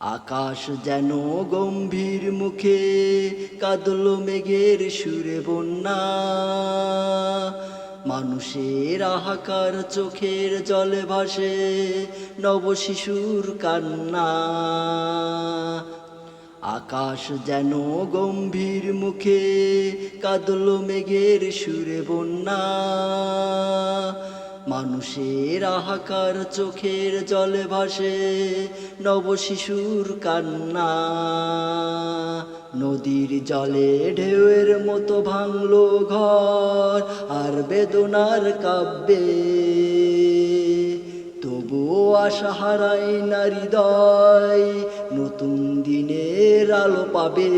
আকাশ যেন গম্ভীর মুখে কাদল মেঘের সুরে বন্যা। মানুষের আহাকার চোখের জলে ভাসে নবশিশুর কান্না। আকাশ যেন গম্ভীর মুখে কাদল মেঘের সুরে বন্যা। মানুষের আহাকার চোখের জলে ভাসে নবশিশুর কান্না। নদীর জলে ঢেউয়ের মতো ভাঙলো ঘর আর বেদনার কাব্যে। তবুও আশা হারাই নারী দয় নতুন দিনের আলো পাবে।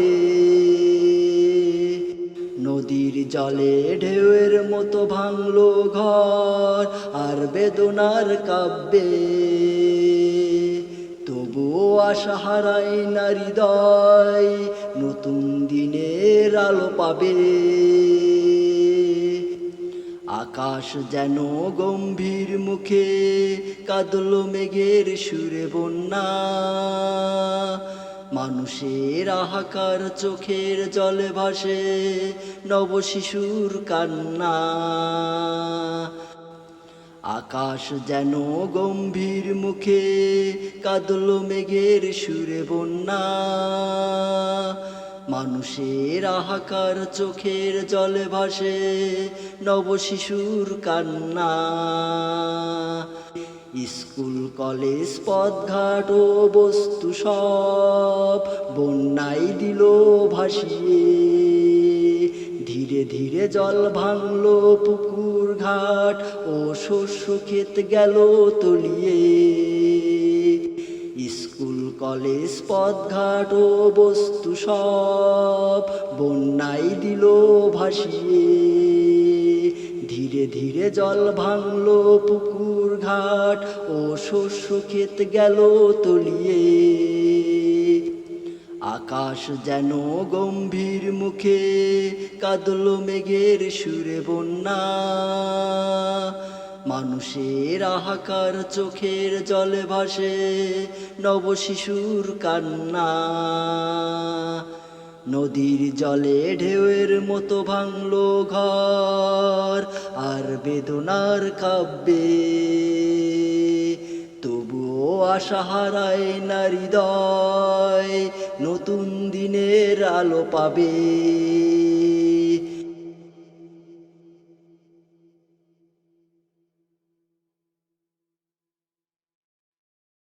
নদীর জলে ঢেউয়ের মতো ভাঙলো ঘর, আর বেদনার কাব্যে। তবুও আশা হারাই নারীদয় নতুন দিনের আলো পাবে। আকাশ যেন গম্ভীর মুখে, কাদল মেঘের সুরে বন্যা। মানুষের আহাকার চোখের জলে ভাসে নবশিশুর কান্না। আকাশ যেন গম্ভীর মুখে কাদল মেঘের সুরে বন্যা। মানুষের আহাকার চোখের জলে ভাসে নবশিশুর কান্না। স্কুল, কলেজ, পথঘাট ও বস্তু সব বন্যাই দিল, ভাসিয়ে। ধীরে ধীরে জল ভাঙল পুকুর ঘাট ও শস্য ক্ষেত গেল তলিয়ে। স্কুল, কলেজ, পথঘাট ও বস্তু সব বন্যাই দিল, ভাসিয়ে। ধীরে জল ভাঙলো পুকুর ঘাট, ও শস্য ক্ষেত গেল তলিয়ে। আকাশ যেন গম্ভীর মুখে, কাদল মেঘের সুরে বন্যা। মানুষের আহাকার চোখের জলে ভাসে নবশিশুর কান্না। নদীর জলে ঢেউয়ের মতো ভাঙলো ঘর, আর বেদনার কাব্যে তবুও আশা হারায় নারীদয়, নতুন দিনের আলো পাবে।